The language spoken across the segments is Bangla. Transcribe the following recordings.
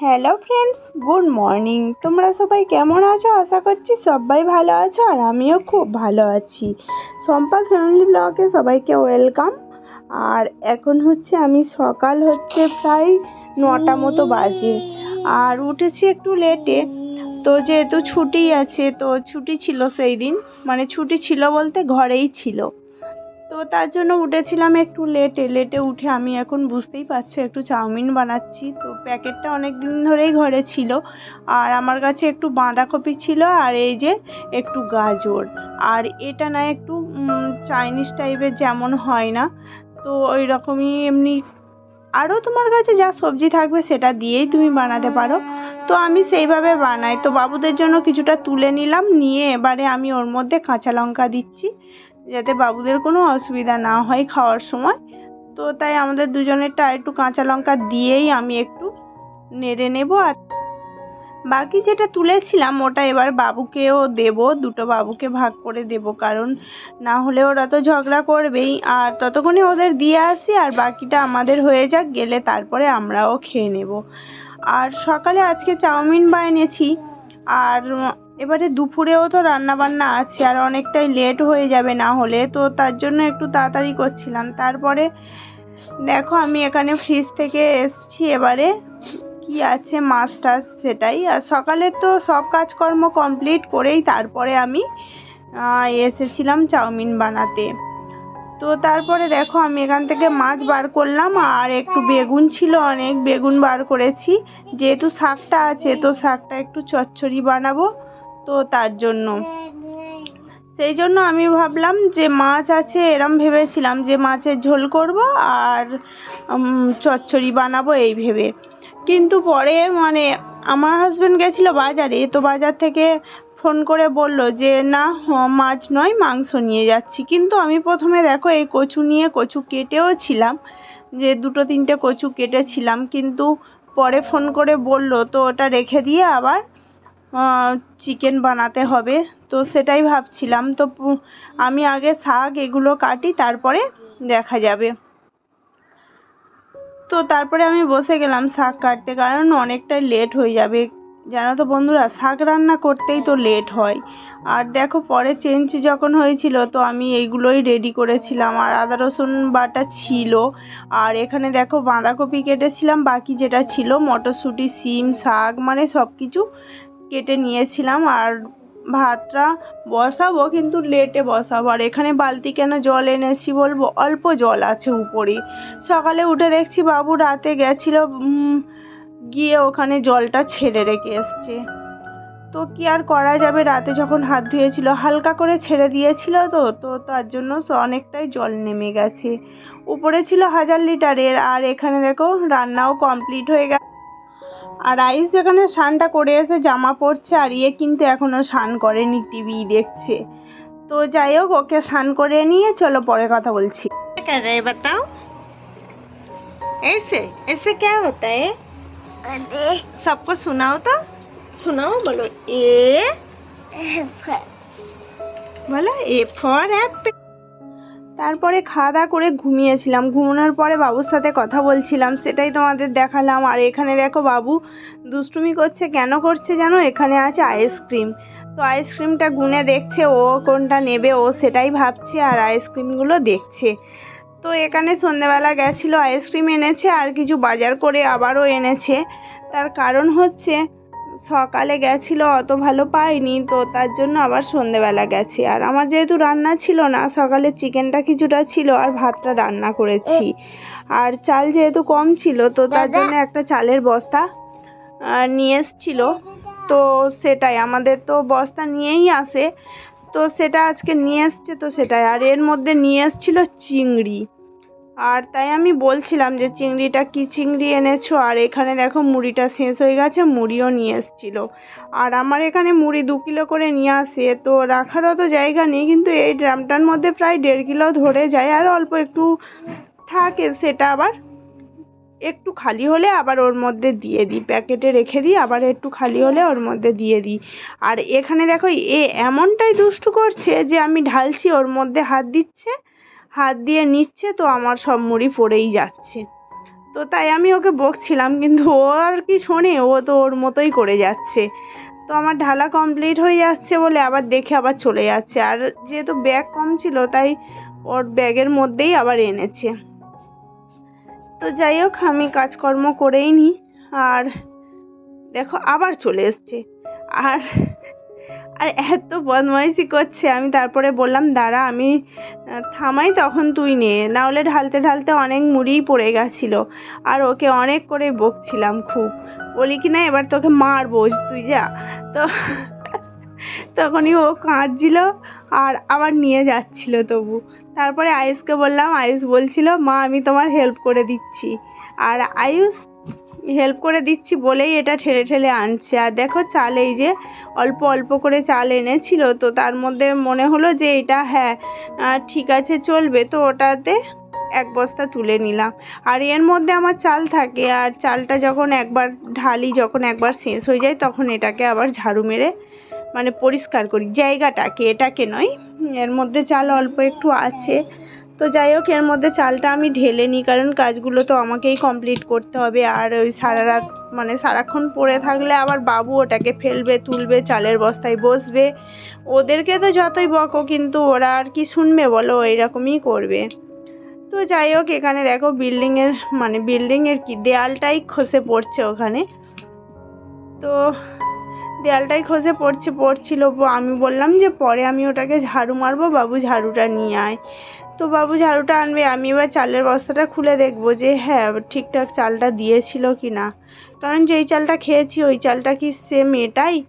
হ্যালো ফ্রেন্ডস গুড মর্নিং তোমরা সবাই কেমন আছো? আশা করছি সবাই ভালো আছো আর আমিও খুব ভালো আছি। সম্পা ফ্যামিলি ব্লগে সবাইকে ওয়েলকাম আর এখন হচ্ছে আমি সকাল হচ্ছে প্রায় নটা মতো বাজে। আর উঠেছি একটু লেটে তো যেহেতু ছুটি আছে, তো ছুটি ছিল সেই দিন মানে ছুটি ছিল বলতে ঘরেই ছিল। তো তার জন্য উঠেছিলাম একটু লেটে লেটে উঠে আমি এখন বুঝতেই পারছ, একটু চাউমিন বানাচ্ছি। তো প্যাকেটটা অনেক দিন ধরেই ঘরে ছিল। আর আমার কাছে একটু বাঁধাকপি ছিল আর এই যে একটু গাজর। আর এটা না একটু চাইনিজ টাইপের যেমন হয় না, তো ওই রকমই এমনি আরও তোমার কাছে যা সবজি থাকবে সেটা দিয়েই তুমি বানাতে পারো। তো আমি সেইভাবে বানাই। তো বাবুদের জন্য কিছুটা তুলে নিলাম, নিয়ে এবারে আমি ওর মধ্যে কাঁচা লঙ্কা দিচ্ছি। যাতে বাবুদের কোনো অসুবিধা না হয় খাওয়ার সময়। তো তাই আমাদের দুজনেরটা একটু কাঁচা লঙ্কা দিয়েই আমি একটু নেড়ে নেব আর বাকি যেটা তুলেছিলাম ওটা এবার বাবুকেও দেব, দুটো বাবুকে ভাগ করে দেব কারণ না হলে ওরা তো ঝগড়া করবেই। আর ততক্ষণে ওদের দিয়ে আসি আর বাকিটা আমাদের হয়ে যাক, গেলে তারপরে আমরাও খেয়ে নেব। আর সকালে আজকে চাউমিন বানিয়েছি। আর এবারে দুপুরেও তো রান্নাবান্না আছে, আর অনেকটাই লেট হয়ে যাবে না হলে, তো তার জন্য একটু তাড়াতাড়ি করছিলাম। তারপরে দেখো আমি এখানে ফ্রিজ থেকে এসছি, এবারে কি আছে মাছ টাছ সেটাই। আর সকালে তো সব কাজকর্ম কমপ্লিট করেই তারপরে আমি এসেছিলাম চাউমিন বানাতে। তো তারপরে দেখো আমি এখান থেকে মাছ বার করলাম, আর একটু বেগুন ছিল, অনেক বেগুন বার করেছি। যেহেতু শাকটা আছে, তো শাকটা একটু চচ্চড়ি বানাবো, তো তার জন্য। সেই জন্য আমি ভাবলাম যে মাছ আছে, এরম ভেবেছিলাম যে মাছের ঝোল করব, আর চচ্চড়ি বানাবো এই ভেবে। কিন্তু পরে মানে আমার হাজব্যান্ড গেছিল বাজারে, তো বাজার থেকে ফোন করে বলল যে, না, মাছ নয়, মাংস নিয়ে যাচ্ছি। কিন্তু আমি প্রথমে দেখো এই কচু নিয়ে কচু কেটেও ছিলাম, যে দুটো তিনটে কচু কেটেছিলাম। কিন্তু পরে ফোন করে বলল, তো ওটা রেখে দিয়ে আবার চিকেন বানাতে হবে। তো সেটাই ভাবছিলাম। তো আমি আগে শাক এগুলো কাটি, তারপরে দেখা যাবে। তো তারপরে আমি বসে গেলাম শাক কাটতে, কারণ অনেকটাই লেট হয়ে যাবে। জানো তো বন্ধুরা, শাক রান্না করতেই তো লেট হয়। আর দেখো, পরে চেঞ্জ যখন হয়েছিল, তো আমি এইগুলোই রেডি করেছিলাম। আর আদা, রসুন বাটা ছিল। আর এখানে দেখো, বাঁধাকপি কেটেছিলাম, বাকি যেটা ছিল, মটরশুঁটি সিম শাক মানে সব কিছু কেটে নিয়েছিলাম। আর ভাতটা বসাবো, কিন্তু লেটে বসাবো। আর এখানে বালতি কেন জল এনেছি বলব? অল্প জল আছে উপরে। সকালে উঠে দেখছি বাবু রাতে গেছিল গিয়ে ওখানে জলটা ছেড়ে রেখে এসছে তো কি আর করা যাবে রাতে যখন হাত ধুয়েছিল হালকা করে ছেড়ে দিয়েছিল তো তো তার জন্য অনেকটাই জল নেমে গেছে উপরে ছিল হাজার লিটারের আর এখানে দেখো রান্নাও কমপ্লিট হয়ে গেছে আর আয়ুষ যেখানে স্নানটা করে এসে জামা পরছে আর ইয়ে কিন্তু এখনও স্নান করেনি টিভি দেখছে তো যাই হোক ওকে স্নান করে নিয়ে চলো পরে কথা বলছি বাতাও ऐसे ऐसे क्या होता है सबको सुनाओ तो सुनाओ बोलो ए বলো এ ফর অ্যাপেল তারপরে খাওয়া দাওয়া করে ঘুমিয়েছিলাম ঘুমানোর পরে বাবুর সাথে কথা বলছিলাম সেটাই তোমাদের দেখালাম আর এখানে দেখো বাবু দুষ্টুমি করছে কেন করছে জানো এখানে আছে আইসক্রিম তো আইসক্রিমটা গুনে দেখছে ও কোনটা নেবে ও সেটাই ভাবছে আর আইসক্রিমগুলো দেখছে তো এখানে সন্ধেবেলা গেছিল আইসক্রিম এনেছে আর কিছু বাজার করে আবারও এনেছে। তার কারণ হচ্ছে সকালে গেছিল অত ভালো পাইনি তো তার জন্য আবার সন্ধেবেলা গেছে। আর আমার যেহেতু রান্না ছিল না সকালে চিকেনটা কিছুটা ছিল আর ভাতটা রান্না করেছি। আর চাল যেহেতু কম ছিল তো তার জন্য একটা চালের বস্তা নিয়ে এসছিলো। তো সেটাই আমাদের তো বস্তা নিয়েই আসে। তো সেটা আজকে নিয়ে এসছে তো সেটাই। আর এর মধ্যে নিয়ে এসছিলো চিংড়ি। আর তাই আমি বলছিলাম যে চিংড়িটা কী চিংড়ি এনেছো? আর এখানে দেখো মুড়িটা শেষ হয়ে গেছে, মুড়িও নিয়ে এসেছিল। আর আমার এখানে মুড়ি দু কিলো করে নিয়ে আসে, তো রাখারও তো জায়গা নেই, কিন্তু এই ড্রামটার মধ্যে প্রায় দেড় কিলো ধরে যায়, আর অল্প একটু থাকে সেটা আবার একটু খালি হলে আবার ওর মধ্যে দিয়ে দিই। প্যাকেটে রেখে দিই, আবার একটু খালি হলে ওর মধ্যে দিয়ে দিই। আর এখানে দেখো, এ এমনটাই দুষ্টু করছে যে আমি ঢালছি, ওর মধ্যে হাত দিচ্ছে হাত দিয়ে নিচ্ছে তো আমার সব মুড়ি পড়েই যাচ্ছে। তো তাই আমি ওকে বকছিলাম, কিন্তু ও আর কি শোনে, ও তো ওর মতোই করে যাচ্ছে। তো আমার ঢালা কমপ্লিট হয়ে যাচ্ছে বলে আবার দেখে আবার চলে যাচ্ছে। আর যেহেতু ব্যাগ কম ছিল, তাই ওর ব্যাগের মধ্যেই আবার এনেছে। তো যাই হোক, আমি কাজকর্ম করেই নিই আর দেখো, আবার চলে এসছে। আর আর এত বদমাইশি করছে, আমি তারপরে বললাম, দাঁড়া, আমি থামাই তখন তুই নে নাহলে ঢালতে ঢালতে অনেক মুড়িই পড়ে গেছিল। আর ওকে অনেক করে বকছিলাম খুব। বলি কি না, এবার তোকে মার মারবো, তুই যা। তো তখনই ও কাঁদছিল আর আবার নিয়ে যাচ্ছিল তবু। তারপরে আয়ুষকে বললাম, আয়ুষ বলছিল, মা, আমি তোমার হেল্প করে দিচ্ছি। আর আয়ুষ হেল্প করে দিচ্ছি বলেই এটা ঠেলে ঠেলে আনছে। আর দেখো চাল এই যে অল্প অল্প করে চাল এনেছিল, তো তার মধ্যে মনে হলো যে এটা হ্যাঁ ঠিক আছে চলবে, তো ওটাতে এক বস্তা তুলে নিলাম। আর এর মধ্যে আমার চাল থাকে, আর চালটা যখন একবার ঢালি, যখন একবার শেষ হয়ে যায়, তখন এটাকে আবার ঝাড়ু মেরে মানে পরিষ্কার করি। জায়গাটাকে, এটাকে নয়, এর মধ্যে চাল অল্প একটু আছে। তো যাই হোক, এর মধ্যে চালটা আমি ঢেলে নিই, কারণ কাজগুলো তো আমাকেই কমপ্লিট করতে হবে, আর ওই সারা রাত মানে সারাক্ষণ পড়ে থাকলে আবার বাবু ওটাকে ফেলবে, তুলবে, চালের বস্তায় বসবে। ওদেরকে তো যতই বকো, কিন্তু ওরা আর কি শুনবে বলো এরকমই করবে। তো যাই হোক, এখানে দেখো বিল্ডিংয়ের মানে বিল্ডিংয়ের কি, দেয়ালটাই খসে পড়ছে ওখানে। তো দেয়ালটাই খসে পড়ছে, পড়ছিল, আমি বললাম যে পরে আমি ওটাকে ঝাড়ু মারবো, বাবু ঝাড়ুটা নিয়ে আয়। তো বাবু ঝাড়ুটা আনবে, আমি এবার চালের বস্তাটা খুলে দেখব যে হ্যাঁ ঠিকঠাক চালটা দিয়েছিল কি না। কারণ যেই চালটা খেয়েছি, ওই চালটা কি সেম এটাই?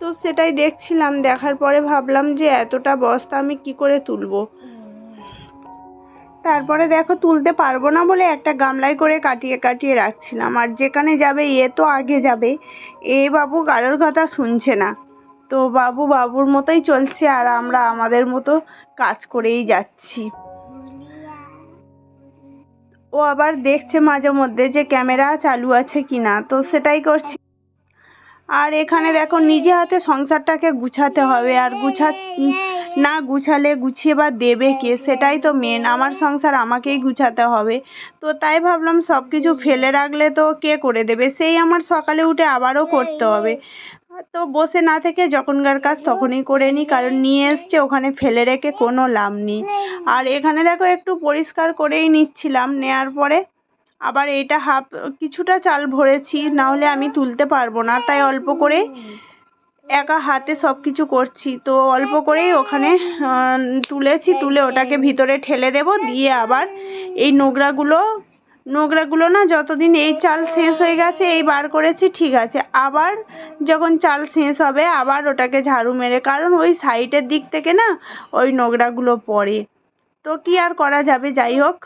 তো সেটাই দেখছিলাম, দেখার পরে ভাবলাম যে এতটা বস্তা আমি কি করে তুলবো? তারপরে দেখো, তুলতে পারব না বলে একটা গামলায় করে কাটিয়ে কাটিয়ে রাখছিলাম। আর যেখানে যাবে, এ তো আগে যাবে। এ বাবু কারোর কথা শুনছে না। তো বাবু বাবুর মতোই চলছে আর আমরা আমাদের মতো কাজ করেই যাচ্ছি। ও আবার দেখছে মাঝে মধ্যে যে ক্যামেরা চালু আছে কি না তো সেটাই করছি। আর এখানে দেখো নিজে হাতে সংসারটাকে গুছাতে হবে আর গুছা, না গুছালে গুছিয়ে বা দেবে কে, সেটাই তো মেন আমার সংসার আমাকেই গুছাতে হবে। তো তাই ভাবলাম সব কিছু ফেলে রাখলে তো কে করে দেবে? সেই আমার সকালে উঠে আবারও করতে হবে। তো বসে না থেকে যখনকার কাজ তখনই করে নিই কারণ নিয়ে এসছে, ওখানে ফেলে রেখে কোনো লাভ নেই। আর এখানে দেখো একটু পরিষ্কার করেই নিচ্ছিলাম, নেয়ার পরে আবার এইটা হাফ, কিছুটা চাল ভরেছি না হলে আমি তুলতে পারব না, তাই অল্প করে একা হাতে সব কিছু করছি। তো অল্প করেই ওখানে তুলেছি, তুলে ওটাকে ভিতরে ঠেলে দেব, দিয়ে আবার এই নোংরাগুলো নোংরাগুলো না যতদিন এই চাল শেষ হয়ে গেছে, এই বার করেছি, ঠিক আছে। আবার যখন চাল শেষ হবে, আবার ওটাকে ঝাড়ু মেরে, কারণ ওই সাইডের দিক থেকে না ওই নোংরাগুলো পড়ে। তো কি আর করা যাবে? যাই হোক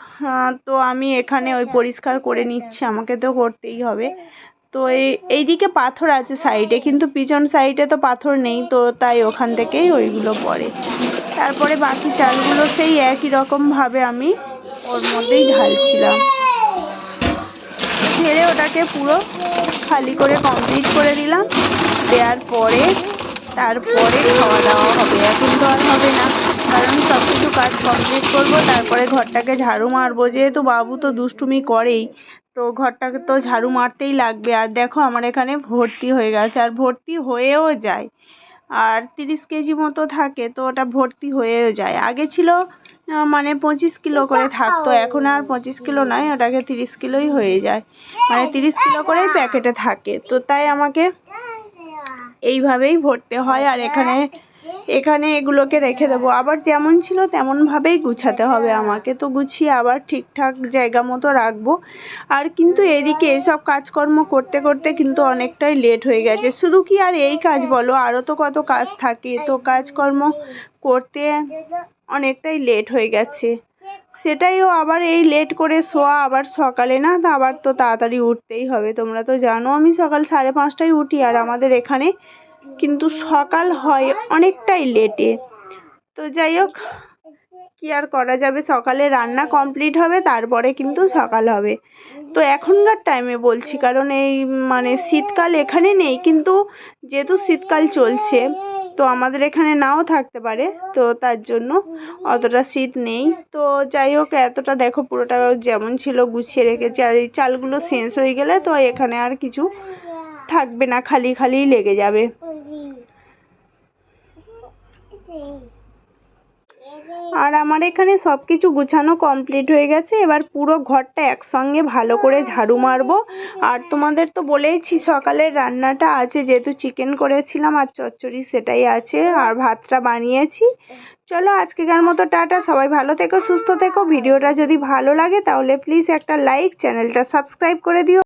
তো আমি এখানে ওই পরিষ্কার করে নিচ্ছি, আমাকে তো করতেই হবে। তো এই, এইদিকে পাথর আছে সাইডে, কিন্তু পিছন সাইডে তো পাথর নেই, তো তাই ওখান থেকেই ওইগুলো পড়ে। তারপরে বাকি চালগুলো সেই একই রকমভাবে আমি ওর মধ্যেই ঢালছিলাম। ঢেলে ওটাকে পুরো খালি করে কমপ্লিট করে দিলাম। দেওয়ার পরে তারপরে খাওয়া দাওয়া হবে। এখন তো আর হবে না। কারণ সব কিছু কাজ কমপ্লিট করব, তারপরে ঘরটাকে ঝাড়ু মারবো। যেহেতু বাবু তো দুষ্টুমি করেই, তো ঘরটাকে তো ঝাড়ু মারতেই লাগবে। আর দেখো আমার এখানে ভর্তি হয়ে গেছে। আর ভর্তি হয়েও যায়। আর তিরিশ কেজি মতো থাকে তো ওটা ভর্তি হয়েও যায়। আগে ছিল মানে পঁচিশ কিলো করে থাকতো এখন আর পঁচিশ কিলো নয় ওটাকে তিরিশ কিলোই হয়ে যায়। মানে তিরিশ কিলো করেই প্যাকেটে থাকে তো তাই আমাকে এইভাবেই ভরতে হয়। আর এখানে এখানে এগুলোকে রেখে দেবো। আবার যেমন ছিল তেমনভাবেই গুছাতে হবে আমাকে। তো গুছিয়ে আবার ঠিকঠাক জায়গা মতো রাখব। আর কিন্তু এদিকে এসব কাজকর্ম করতে করতে কিন্তু অনেকটাই লেট হয়ে গেছে। শুধু কি আর এই কাজ বলো? আরও তো কত কাজ থাকে। তো কাজকর্ম করতে অনেকটাই লেট হয়ে গেছে। সেটাইও আবার এই লেট করে শোয়া আবার সকালে না? আবার তো তাড়াতাড়ি উঠতেই হবে। তোমরা তো জানো আমি সকাল সাড়ে পাঁচটায় উঠি আর আমাদের এখানে কিন্তু সকাল হয় অনেকটাই লেটে তো যাই হোক, কি আর করা যাবে? সকালে রান্না কমপ্লিট হবে, তারপরে কিন্তু সকাল হবে। তো এখনকার টাইমে বলছি, কারণ এই মানে শীতকাল এখানে নেই, কিন্তু যেহেতু শীতকাল চলছে, তো আমাদের এখানে নাও থাকতে পারে, তো তার জন্য অতটা শীত নেই। তো যাই হোক, এতটা দেখো পুরোটা যেমন ছিল গুছিয়ে রেখেছি, আর এই চালগুলো শেষ হয়ে গেলে তো এখানে আর কিছু থাকবে না, খালি খালি লেগে যাবে। আর আমার এখানে সব কিছু গুছানো কমপ্লিট হয়ে গেছে। এবার পুরো ঘরটা একসঙ্গে ভালো করে ঝাড়ু মারবো। আর তোমাদের তো বলেইছি, সকালের রান্নাটা আছে, যেহেতু চিকেন করেছিলাম আর চচ্চড়ি সেটাই আছে, আর ভাতটা বানিয়েছি। চলো আজকেকার মতো টাটা, সবাই ভালো থেকো, সুস্থ থেকো। ভিডিওটা যদি ভালো লাগে তাহলে প্লিজ একটা লাইক চ্যানেলটা সাবস্ক্রাইব করে দিও।